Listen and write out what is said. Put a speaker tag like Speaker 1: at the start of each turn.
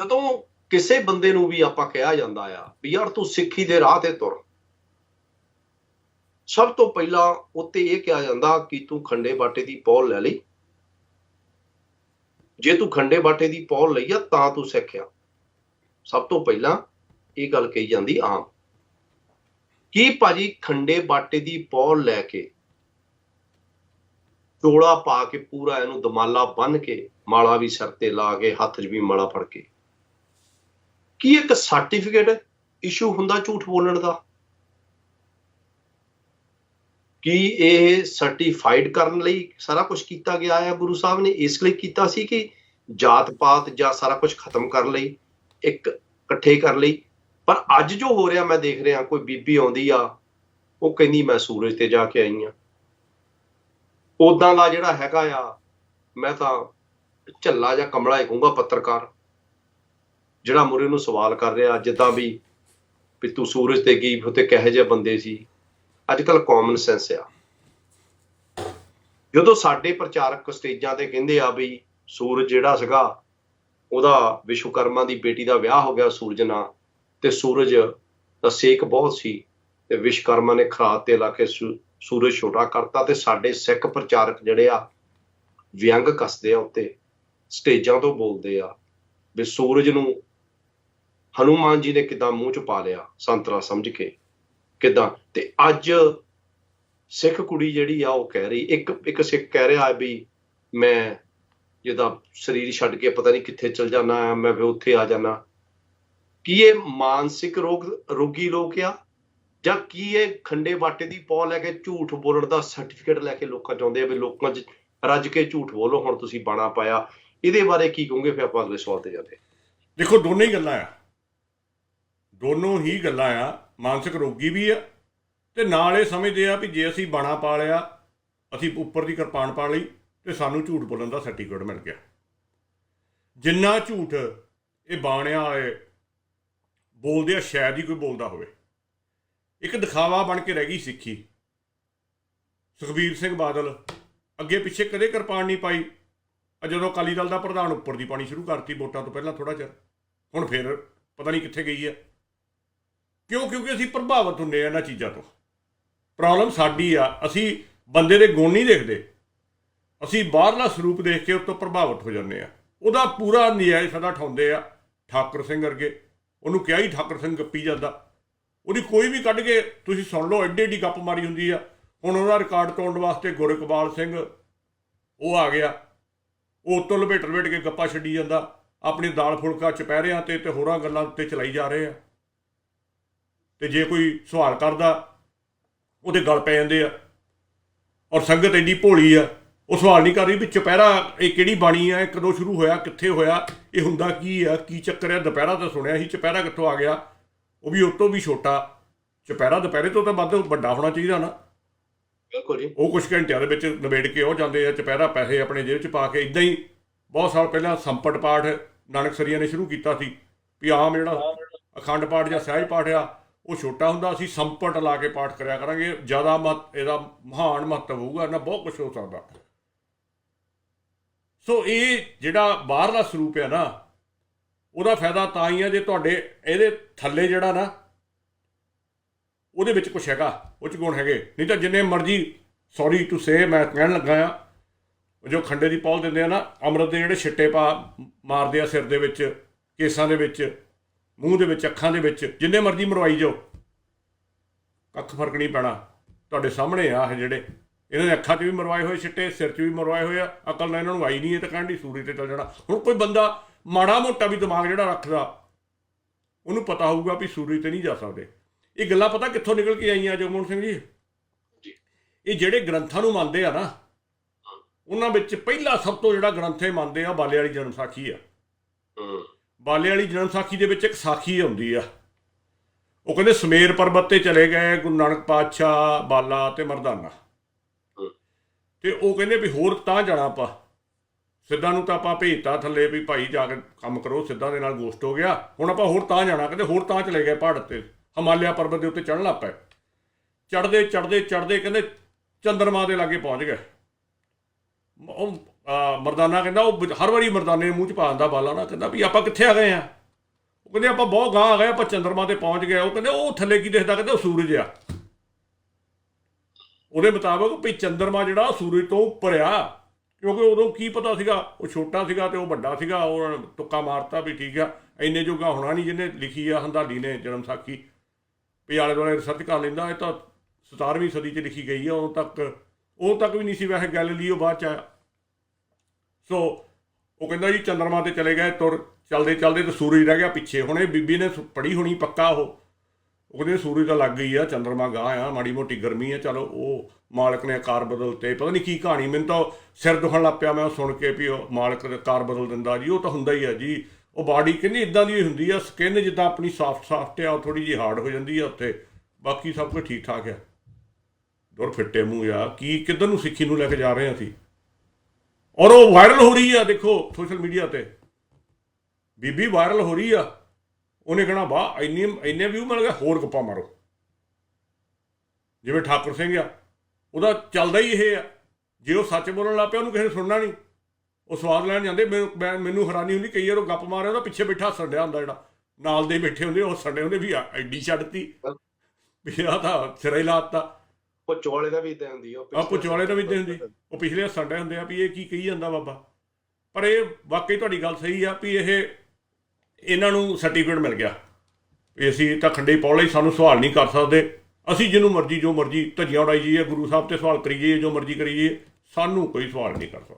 Speaker 1: ਜਦੋਂ ਕਿਸੇ ਬੰਦੇ ਨੂੰ ਵੀ ਆਪਾਂ ਕਿਹਾ ਜਾਂਦਾ ਆ ਵੀ ਯਾਰ ਤੂੰ ਸਿੱਖੀ ਦੇ ਰਾਹ ਤੇ ਤੁਰ। ਸਭ ਤੋਂ ਪਹਿਲਾਂ ਉੱਤੇ ਇਹ ਕਿਹਾ ਜਾਂਦਾ ਕਿ ਤੂੰ ਖੰਡੇ ਬਾਟੇ ਦੀ ਪੌਲ ਲੈ ਲਈ। ਜੇ ਤੂੰ ਖੰਡੇ ਬਾਟੇ ਦੀ ਪੌਲ ਲਈ ਆ, ਤਾਂ ਤੂੰ ਸਿੱਖਿਆ। ਸਭ ਤੋਂ ਪਹਿਲਾਂ ਇਹ ਗੱਲ ਕਹੀ ਜਾਂਦੀ ਆਮ। ਕੀ ਭਾਜੀ ਖੰਡੇ ਬਾਟੇ ਦੀ ਪੌਲ ਲੈ ਕੇ ਚੋਲਾ ਪਾ ਕੇ ਪੂਰਾ ਇਹਨੂੰ ਦਮਾਲਾ ਬੰਨ ਕੇ, ਮਾਲਾ ਵੀ ਸਿਰ ਤੇ ਲਾ ਕੇ, ਹੱਥ 'ਚ ਵੀ ਮਾਲਾ ਫੜ ਕੇ। ਕੀ ਇੱਕ ਸਰਟੀਫਿਕੇਟ ਇਸ਼ੂ ਹੁੰਦਾ ਝੂਠ ਬੋਲਣ ਦਾ? ਕੀ ਇਹ ਸਰਟੀਫਾਈਡ ਕਰਨ ਲਈ ਸਾਰਾ ਕੁਝ ਕੀਤਾ ਗਿਆ ਹੈ? ਗੁਰੂ ਸਾਹਿਬ ਨੇ ਇਸ ਲਈ ਕੀਤਾ ਸੀ ਕਿ ਜਾਤ ਪਾਤ ਜਾਂ ਸਾਰਾ ਕੁਝ ਖਤਮ ਕਰਨ ਲਈ, ਇੱਕ ਇਕੱਠੇ ਕਰ ਲਈ। ਪਰ ਅੱਜ ਜੋ ਹੋ ਰਿਹਾ, ਮੈਂ ਦੇਖ ਰਿਹਾ, ਕੋਈ ਬੀਬੀ ਆਉਂਦੀ ਆ, ਉਹ ਕਹਿੰਦੀ, ਮੈਂ ਸੂਰਜ ਤੇ ਜਾ ਕੇ ਆਈ ਆ। ਉਦਾਂ ਦਾ ਜਿਹੜਾ ਹੈਗਾ ਆ, ਮੈਂ ਤਾਂ ਝੱਲਾ ਜਾਂ ਕਮਲਾ ਹੀ ਕਹੂੰਗਾ ਪੱਤਰਕਾਰ। ਜਿਹੜਾ ਮੁਰੇ ਨੂੰ ਸਵਾਲ ਕਰ ਰਿਹਾ, ਜਿੱਦਾਂ ਵੀ ਵੀ ਤੂੰ ਸੂਰਜ ਤੇ ਗਈ ਉਤੇ ਕਹੇ ਜਿਹੇ ਬੰਦੇ ਸੀ ਅੱਜ ਕੱਲ ਕਾਮਨ ਸੈਂਸ ਆ। ਜਦੋਂ ਸਾਡੇ ਪ੍ਰਚਾਰਕ ਸਟੇਜਾਂ ਤੇ ਕਹਿੰਦੇ ਆ ਵੀ ਸੂਰਜ ਜਿਹੜਾ ਸੀਗਾ, ਉਹਦਾ ਵਿਸ਼ਵਕਰਮਾ ਦੀ ਬੇਟੀ ਦਾ ਵਿਆਹ ਹੋ ਗਿਆ ਸੂਰਜ ਨਾਲ, ਤੇ ਸੂਰਜ ਦਾ ਸੇਕ ਬਹੁਤ ਸੀ, ਤੇ ਵਿਸ਼ਵਕਰਮਾ ਨੇ ਖਰਾਤ ਤੇ ਲਾ ਕੇ ਸੂ- ਸੂਰਜ ਛੋਟਾ ਕਰਤਾ, ਤੇ ਸਾਡੇ ਸਿੱਖ ਪ੍ਰਚਾਰਕ ਜਿਹੜੇ ਆ, ਵਿਅੰਗ ਕੱਸਦੇ ਆ ਉੱਤੇ, ਸਟੇਜਾਂ ਤੋਂ ਬੋਲਦੇ ਆ, ਵੀ ਸੂਰਜ ਨੂੰ ਹਨੂਮਾਨ ਜੀ ਨੇ ਕਿਦਾਂ ਮੂੰਹ ਚ ਪਾ ਲਿਆ ਸੰਤਰਾ ਸਮਝ ਕੇ? ਕਿਦਾਂ? ਤੇ ਅੱਜ ਸਿੱਖ ਕੁੜੀ ਜਿਹੜੀ ਆ ਉਹ ਕਹਿ ਰਹੀ, ਇੱਕ ਇੱਕ ਸਿੱਖ ਕਹਿ ਰਿਹਾ ਵੀ ਮੈਂ ਜਿਹਦਾ ਸਰੀਰ ਛੱਡ ਕੇ ਪਤਾ ਨਹੀਂ ਕਿੱਥੇ ਚਲ ਜਾਣਾ ਆ ਮੈਂ ਫਿਰ ਉੱਥੇ ਆ ਜਾਣਾ ਕੀ ਇਹ ਮਾਨਸਿਕ ਰੋਗ, ਰੋਗੀ ਲੋਕ ਆ? ਜਾਂ ਕੀ ਇਹ ਖੰਡੇ ਬਾਟੇ ਦੀ ਪੌ ਲੈ ਕੇ ਝੂਠ ਬੋਲਣ ਦਾ ਸਰਟੀਫਿਕੇਟ ਲੈ ਕੇ ਲੋਕਾਂ ਚਾਹੁੰਦੇ ਆ ਵੀ ਲੋਕਾਂ 'ਚ ਰੱਜ ਕੇ ਝੂਠ ਬੋਲੋ, ਹੁਣ ਤੁਸੀਂ ਬਾਣਾ ਪਾਇਆ? ਇਹਦੇ ਬਾਰੇ ਕੀ ਕਹੋਗੇ? ਫਿਰ ਆਪਾਂ ਅਗਲੇ ਸਵਾਲ ਤੇ ਜਾਂਦੇ
Speaker 2: ਦੇਖੋ, ਦੋਨੇ ਹੀ ਗੱਲਾਂ ਆ। ਦੋਨੋਂ ਹੀ ਗੱਲਾਂ ਆ, ਮਾਨਸਿਕ ਰੋਗੀ ਵੀ ਆ ਤੇ ਨਾਲ ਇਹ ਸਮਝਦੇ ਆ ਵੀ ਜੇ ਅਸੀਂ ਬਾਣਾ ਪਾ ਲਿਆ, ਅਸੀਂ ਉੱਪਰ ਦੀ ਕਿਰਪਾਨ ਪਾ ਲਈ ਤੇ ਸਾਨੂੰ ਝੂਠ ਬੋਲਣ ਦਾ ਸਰਟੀਫਿਕੇਟ ਮਿਲ ਗਿਆ। ਜਿੰਨਾ ਝੂਠ ਇਹ ਬਾਣਿਆ ਵਾਲੇ ਬੋਲਦੇ ਆ, ਸ਼ਾਇਦ ਹੀ ਕੋਈ ਬੋਲਦਾ ਹੋਵੇ। ਇੱਕ ਦਿਖਾਵਾ ਬਣ ਕੇ ਰਹਿ ਗਈ ਸਿੱਖੀ। ਸੁਖਬੀਰ ਸਿੰਘ ਬਾਦਲ ਅੱਗੇ ਪਿੱਛੇ ਕਦੇ ਕਿਰਪਾਨ ਨਹੀਂ ਪਾਈ। ਆ ਜਦੋਂ ਅਕਾਲੀ ਦਲ ਦਾ ਪ੍ਰਧਾਨ ਉੱਪਰ ਦੀ ਪਾਣੀ ਸ਼ੁਰੂ ਕਰਤੀ, ਵੋਟਾਂ ਤੋਂ ਪਹਿਲਾਂ ਥੋੜਾ ਚਿਰ, ਹੁਣ ਫਿਰ ਪਤਾ ਨਹੀਂ ਕਿੱਥੇ ਗਈ ਹੈ ਕਿਉਂ? ਕਿਉਂਕਿ ਅਸੀਂ ਪ੍ਰਭਾਵਿਤ ਹੁੰਦੇ ਆ ਇਹਨਾਂ ਚੀਜ਼ਾਂ ਤੋਂ। ਪ੍ਰੋਬਲਮ ਸਾਡੀ ਆ। ਅਸੀਂ ਬੰਦੇ ਦੇ ਗੁਣ ਨਹੀਂ ਦੇਖਦੇ। ਅਸੀਂ ਬਾਹਰਲਾ ਸਰੂਪ ਦੇਖ ਕੇ ਉਸ ਤੋਂ ਪ੍ਰਭਾਵਿਤ ਹੋ ਜਾਂਦੇ ਆ। ਉਹਦਾ ਪੂਰਾ ਨਜਾਇਜ਼ ਸਦਾ ਠਾਉਂਦੇ ਆ ਠਾਕੁਰ ਸਿੰਘ ਵਰਗੇ। ਉਹਨੂੰ ਕਿਹਾ ਹੀ ਠਾਕੁਰ ਸਿੰਘ ਗੱਪੀ ਜਾਂਦਾ। ਉਹਦੀ ਕੋਈ ਵੀ ਕੱਢ ਕੇ ਤੁਸੀਂ ਸੁਣ ਲਓ, ਐਡੀ ਐਡੀ ਗੱਪ ਮਾਰੀ ਹੁੰਦੀ ਆ। ਹੁਣ ਉਹਦਾ ਰਿਕਾਰਡ ਤੋੜਨ ਵਾਸਤੇ ਗੁਰਕਬਾਲ ਸਿੰਘ ਉਹ ਆ ਗਿਆ। ਉਹ ਉੱਤੋਂ ਲਪੇਟ ਲਪੇਟ ਕੇ ਗੱਪਾਂ ਛੱਡੀ ਜਾਂਦਾ। ਆਪਣੀ ਦਾਲ ਫੁਲਕਾ ਚਪਹਿਰਿਆਂ ਤੇ ਤੇ ਹੋਰਾਂ ਗੱਲਾਂ ਉੱਤੇ ਚਲਾਈ ਜਾ ਰਹੇ ਆ। ਤੇ ਜੇ ਕੋਈ ਸਵਾਲ ਕਰਦਾ ਉਹਦੇ ਗਲ ਪੈ ਜਾਂਦੇ ਆ। ਔਰ ਸੰਗਤ ਐਡੀ ਭੋਲੀ ਆ ਉਹ ਸਵਾਲ ਨਹੀਂ ਕਰ ਰਹੀ ਵੀ ਚਪਹਿਰਾ ਇਹ ਕਿਹੜੀ ਬਾਣੀ ਆ ਇਹ ਕਦੋਂ ਸ਼ੁਰੂ ਹੋਇਆ ਕਿੱਥੇ ਹੋਇਆ ਇਹ ਹੁੰਦਾ ਕੀ ਆ ਕੀ ਚੱਕਰ ਆ? ਦੁਪਹਿਰਾ ਤਾਂ ਸੁਣਿਆ ਸੀ ਚਪਹਿਰਾ ਕਿੱਥੋਂ ਆ ਗਿਆ? ਉਹ ਵੀ ਉਹ ਤੋਂ ਵੀ ਛੋਟਾ। ਚਪਹਿਰਾ ਦੁਪਹਿਰੇ ਤੋਂ ਤਾਂ ਵੱਧ ਵੱਡਾ ਹੋਣਾ ਚਾਹੀਦਾ ਨਾ।
Speaker 1: ਬਿਲਕੁਲ ਜੀ।
Speaker 2: ਉਹ ਕੁਝ ਘੰਟਿਆਂ ਦੇ ਵਿੱਚ ਨਿਬੇੜ ਕੇ ਉਹ ਜਾਂਦੇ ਆ ਚੁਪਹਿਰਾ ਪੈਸੇ ਆਪਣੇ ਜੇਬ 'ਚ ਪਾ ਕੇ ਇਦਾਂ ਹੀ ਬਹੁਤ ਸਾਲ ਪਹਿਲਾਂ ਸੰਪਟ ਪਾਠ ਨਾਨਕ ਸਰੀਆ ਨੇ ਸ਼ੁਰੂ ਕੀਤਾ ਸੀ ਵੀ ਆਮ ਜਿਹੜਾ ਅਖੰਡ ਪਾਠ ਜਾਂ ਸਹਿਜ ਪਾਠ ਆ ਉਹ ਛੋਟਾ ਹੁੰਦਾ, ਅਸੀਂ ਸੰਪਟ ਲਾ ਕੇ ਪਾਠ ਕਰਿਆ ਕਰਾਂਗੇ, ਜ਼ਿਆਦਾ ਮਹੱਤ, ਇਹਦਾ ਮਹਾਨ ਮਹੱਤਵ ਹੋਊਗਾ ਨਾ ਬਹੁਤ ਕੁਝ ਹੋ ਸਕਦਾ। ਸੋ ਇਹ ਜਿਹੜਾ ਬਾਹਰਲਾ ਸਰੂਪ ਹੈ ਨਾ, ਉਹਦਾ ਫਾਇਦਾ ਤਾਂ ਹੀ ਆ ਜੇ ਤੁਹਾਡੇ, ਇਹਦੇ ਥੱਲੇ ਜਿਹੜਾ ਨਾ, ਉਹਦੇ ਵਿੱਚ ਕੁਝ ਹੈਗਾ, ਉਹ ਚ ਗੁਣ ਹੈਗੇ। ਨਹੀਂ ਤਾਂ ਜਿੰਨੇ ਮਰਜ਼ੀ ਸੌਰੀ ਟੂ ਸੇ ਮੈਂ ਕਹਿਣ ਲੱਗਾ ਆ, ਜੋ ਖੰਡੇ ਦੀ ਪੌਲ ਦਿੰਦੇ ਆ ਨਾ, ਅੰਮ੍ਰਿਤ ਦੇ ਜਿਹੜੇ ਛਿੱਟੇ ਪਾ ਮਾਰਦੇ ਆ ਸਿਰ ਦੇ ਵਿੱਚ, ਕੇਸਾਂ ਦੇ ਵਿੱਚ ਮੂੰਹ ਦੇ ਵਿੱਚ ਅੱਖਾਂ ਦੇ ਵਿੱਚ ਜਿੰਨੇ ਮਰਜ਼ੀ ਮਰਵਾਈ ਜਾਓ। ਕੱਖ ਫ਼ਰਕ ਨਹੀਂ ਪੈਣਾ। ਤੁਹਾਡੇ ਸਾਹਮਣੇ ਆ ਇਹ ਜਿਹੜੇ। ਇਹਨਾਂ ਦੇ ਅੱਖਾਂ 'ਚ ਵੀ ਮਰਵਾਏ ਹੋਏ ਛਿੱਟੇ ਸਿਰ 'ਚ ਵੀ ਮਰਵਾਏ ਹੋਏ ਆ। ਅਕਲ ਨਾਲ ਇਹਨਾਂ ਨੂੰ ਆਈ ਨਹੀਂ ਇਹ ਤਾਂ ਕਹਿੰਦੀ ਸੂਰੀ ਤੇ ਚੱਲ ਜਾਣਾ। ਹੁਣ ਕੋਈ ਬੰਦਾ ਮਾੜਾ ਮੋਟਾ ਵੀ ਦਿਮਾਗ ਜਿਹੜਾ ਰੱਖਦਾ ਉਹਨੂੰ ਪਤਾ ਹੋਊਗਾ ਵੀ ਸੂਰੀ ਤੇ ਨਹੀਂ ਜਾ ਸਕਦੇ। ਇਹ ਗੱਲਾਂ ਪਤਾ ਕਿੱਥੋਂ ਨਿਕਲ ਕੇ ਆਈਆਂ ਜਗਮੋਹਨ ਸਿੰਘ ਜੀ। ਇਹ ਜਿਹੜੇ ਗ੍ਰੰਥਾਂ ਨੂੰ ਮੰਨਦੇ ਆ ਨਾ ਉਹਨਾਂ ਵਿੱਚ ਪਹਿਲਾ ਸਭ ਤੋਂ ਜਿਹੜਾ ਗ੍ਰੰਥ ਇਹ ਮੰਨਦੇ ਆ ਬਾਲੇ ਵਾਲੀ ਜਨਮ ਸਾਖੀ ਆ।
Speaker 1: ਹੂੰ।
Speaker 2: ਬਾਲੇ ਵਾਲੀ ਜਨਮ ਸਾਖੀ ਦੇ ਵਿੱਚ ਇੱਕ ਸਾਖੀ ਆਉਂਦੀ ਆ। ਉਹ ਕਹਿੰਦੇ ਸਮੇਰ ਪਰਬਤ ਤੇ ਚਲੇ ਗਏ ਗੁਰੂ ਨਾਨਕ ਪਾਤਸ਼ਾਹ ਬਾਲਾ ਤੇ ਮਰਦਾਨਾ। ਤੇ ਉਹ ਕਹਿੰਦੇ ਵੀ ਹੋਰ ਤਾਂ ਜਾਣਾ ਆਪਾਂ। ਸਿੱਧਾ ਨੂੰ ਤਾਂ ਆਪਾਂ ਭੇਜਤਾ ਥੱਲੇ ਵੀ ਭਾਈ ਜਾ ਕੇ ਕੰਮ ਕਰੋ ਸਿੱਧਾ ਦੇ ਨਾਲ ਗੋਸ਼ਟ ਹੋ ਗਿਆ। ਹੁਣ ਆਪਾਂ ਹੋਰ ਤਾਂ ਜਾਣਾ ਕਹਿੰਦੇ ਹੋਰ ਤਾਂ ਚਲੇ ਗਏ ਪਹਾੜ ਤੇ। ਹਿਮਾਲਿਆ ਪਰਬਤ ਦੇ ਉੱਤੇ ਚੜ੍ਹਨ ਲੱਗ ਪਏ। ਚੜਦੇ ਚੜਦੇ ਚੜਦੇ ਕਹਿੰਦੇ ਚੰਦਰਮਾ ਦੇ ਲਾਗੇ ਪਹੁੰਚ ਗਏ। ਉਹ ਮਰਦਾਨਾ ਕਹਿੰਦਾ ਉਹ ਹਰ ਵਾਰੀ ਮਰਦਾਨੇ ਦੇ ਮੂੰਹ ਚ ਪਾ ਦਿੰਦਾ ਬਾਲਾ ਨਾ ਕਹਿੰਦਾ ਵੀ ਆਪਾਂ ਕਿੱਥੇ ਆ ਗਏ ਆ? ਉਹ ਕਹਿੰਦੇ ਆਪਾਂ ਬਹੁਤ ਗਾਂ ਆ ਗਏ, ਆਪਾਂ ਚੰਦਰਮਾ ਤੇ ਪਹੁੰਚ ਗਏ ਉਹ ਕਹਿੰਦੇ ਉਹ ਥੱਲੇ ਕੀ ਦਿਖਦਾ? ਕਹਿੰਦੇ ਉਹ ਸੂਰਜ ਆ। ਉਹਦੇ ਮੁਤਾਬਕ ਵੀ ਚੰਦਰਮਾ ਜਿਹੜਾ ਉਹ ਸੂਰਜ ਤੋਂ ਉੱਪਰ ਆ। ਕਿਉਂਕਿ ਉਦੋਂ ਕੀ ਪਤਾ ਸੀਗਾ? ਉਹ ਛੋਟਾ ਸੀਗਾ ਤੇ ਉਹ ਵੱਡਾ ਸੀਗਾ, ਉਹ ਤੁੱਕਾ ਮਾਰਤਾ ਵੀ ਠੀਕ ਆ। ਇੰਨੇ ਜੋਗਾ ਹੋਣਾ ਨਹੀਂ ਜਿਹਨੇ ਲਿਖੀ ਆ, ਹੰਦਾਲੀ ਨੇ ਜਨਮ ਸਾਖੀ। ਵੀ ਆਲੇ ਦੁਆਲੇ ਰਿਸਰਚ ਕਰ ਲੈਂਦਾ, ਇਹ ਤਾਂ 17ਵੀਂ ਸਦੀ 'ਚ ਲਿਖੀ ਗਈ ਆ, ਉਦੋਂ ਤੱਕ ਉਦੋਂ ਤੱਕ ਵੀ ਨਹੀਂ ਸੀ ਵੈਸੇ ਗੈਲੀਲੀਓ ਬਾਅਦ ਚ ਆਇਆ ਸੋ ਉਹ ਕਹਿੰਦਾ ਜੀ ਚੰਦਰਮਾ ਤੇ ਚਲੇ ਗਏ, ਤੁਰ ਚਲਦੇ ਚਲਦੇ ਤੇ ਸੂਰਜ ਰਹਿ ਗਿਆ ਪਿੱਛੇ। ਹੁਣ ਇਹ ਬੀਬੀ ਨੇ ਸੁ- ਪੜ੍ਹੀ ਹੋਣੀ ਪੱਕਾ ਉਹ। ਉਹ ਕਹਿੰਦੇ ਸੂਰਜ ਤਾਂ ਲੱਗ ਗਈ ਆ, ਚੰਦਰਮਾ ਗਾਂ ਆ, ਮਾੜੀ ਮੋਟੀ ਗਰਮੀ ਆ, ਚਲੋ ਉਹ ਮਾਲਕ ਨੇ ਆਕਾਰ ਬਦਲਤੇ ਪਤਾ ਨਹੀਂ ਕੀ ਕਹਾਣੀ, ਮੈਨੂੰ ਤਾਂ ਸਿਰ ਦੁਖਣ ਲੱਗ ਪਿਆ ਮੈਂ ਉਹ ਸੁਣ ਕੇ ਵੀ ਉਹ ਮਾਲਕ ਦੇ ਆਕਾਰ ਬਦਲ ਦਿੰਦਾ ਜੀ, ਉਹ ਤਾਂ ਹੁੰਦਾ ਹੀ ਆ ਜੀ। ਉਹ ਬਾਡੀ ਕਹਿੰਦੀ ਇਦਾਂ ਦੀ ਹੁੰਦੀ ਆ, ਸਕਿਨ ਜਿੱਦਾਂ ਆਪਣੀ ਸਾਫਟ ਸਾਫਟ ਆ, ਉਹ ਥੋੜੀ ਜਿਹੀ ਹਾਰਡ ਹੋ ਜਾਂਦੀ ਆ ਉੱਥੇ। ਬਾਕੀ ਸਭ ਕੁਝ ਠੀਕ ਠਾਕ ਆ। ਦੁਰ ਫਿੱਟੇ ਮੂੰਹ ਆ। ਕੀ, ਕਿੱਧਰ ਨੂੰ ਸਿੱਖੀ ਨੂੰ ਲੈ ਕੇ ਜਾ ਰਹੇ ਆ ਅਸੀਂ? ਔਰ ਉਹ ਵਾਇਰਲ ਹੋ ਰਹੀ ਆ ਦੇਖੋ ਸੋਸ਼ਲ ਮੀਡੀਆ ਤੇ। ਬੀਬੀ ਵਾਇਰਲ ਹੋ ਰਹੀ ਆ। ਉਹਨੇ ਕਹਣਾ ਵਾਹ ਇੰਨੇ ਇੰਨੇ ਵਿਊ ਮਿਲ ਗਏ ਹੋਰ ਗੱਪਾਂ ਮਾਰੋ। ਜਿਵੇਂ ਠਾਕੁਰ ਸਿੰਘ ਆ ਉਹਦਾ ਚੱਲਦਾ ਹੀ ਇਹ ਆ। ਜੇ ਉਹ ਸੱਚ ਬੋਲਣ ਲੱਗ ਪਿਆ ਉਹਨੂੰ ਕਿਸੇ ਨੇ ਸੁਣਨਾ ਨਹੀਂ। ਉਹ ਸਵਾਦ ਲੈਣ ਜਾਂਦੇ ਮੈਨੂੰ ਹੈਰਾਨੀ ਹੁੰਦੀ ਕਈ ਵਾਰ ਉਹ ਗੱਪ ਮਾਰਿਆ ਉਹਦਾ ਪਿੱਛੇ ਬੈਠਾ ਹੱਸਣ ਡਿਆ ਹੁੰਦਾ ਜਿਹੜਾ। ਨਾਲ ਦੇ ਬੈਠੇ ਹੁੰਦੇ ਉਹ ਡਏ ਹੁੰਦੇ ਵੀ ਐਡੀ ਛੱਡਤੀ ਵੀ ਆ ਤਾਂ ਸਿਰੇ ਲਾਤਾ
Speaker 1: ਪੁੱਛ ਵਾਲੇ ਦਾ ਵੀ ਇਦਾਂ ਹੁੰਦੀ ਆ
Speaker 2: ਆ ਪੁੱਛ ਵਾਲੇ ਦਾ ਵੀ ਏਦਾਂ ਹੁੰਦੀ ਉਹ ਪਿਛਲੇ ਡਏ ਹੁੰਦੇ ਆ ਵੀ ਇਹ ਕੀ ਕਹੀ ਜਾਂਦਾ ਬਾਬਾ। ਪਰ ਇਹ ਵਾਕਈ ਤੁਹਾਡੀ ਗੱਲ ਸਹੀ ਆ ਵੀ ਇਹ ਇਹਨਾਂ ਨੂੰ ਸਰਟੀਫਿਕੇਟ ਮਿਲ ਗਿਆ। ਵੀ ਅਸੀਂ ਤਾਂ ਖੰਡੇ ਪੌੜ ਲਈ ਸਾਨੂੰ ਸਵਾਲ ਨਹੀਂ ਕਰ ਸਕਦੇ। ਅਸੀਂ ਜਿਹਨੂੰ ਮਰਜ਼ੀ ਜੋ ਮਰਜ਼ੀ ਧੱਜੀਆਂ ਉਡਾਈ ਜਾਈਏ ਗੁਰੂ ਸਾਹਿਬ ਤੇ ਸਵਾਲ ਕਰੀ ਜਾਈਏ ਜੋ ਮਰਜ਼ੀ ਕਰੀ ਜਾਈਏ ਸਾਨੂੰ ਕੋਈ ਸਵਾਲ ਨਹੀਂ ਕਰ ਸਕਦਾ।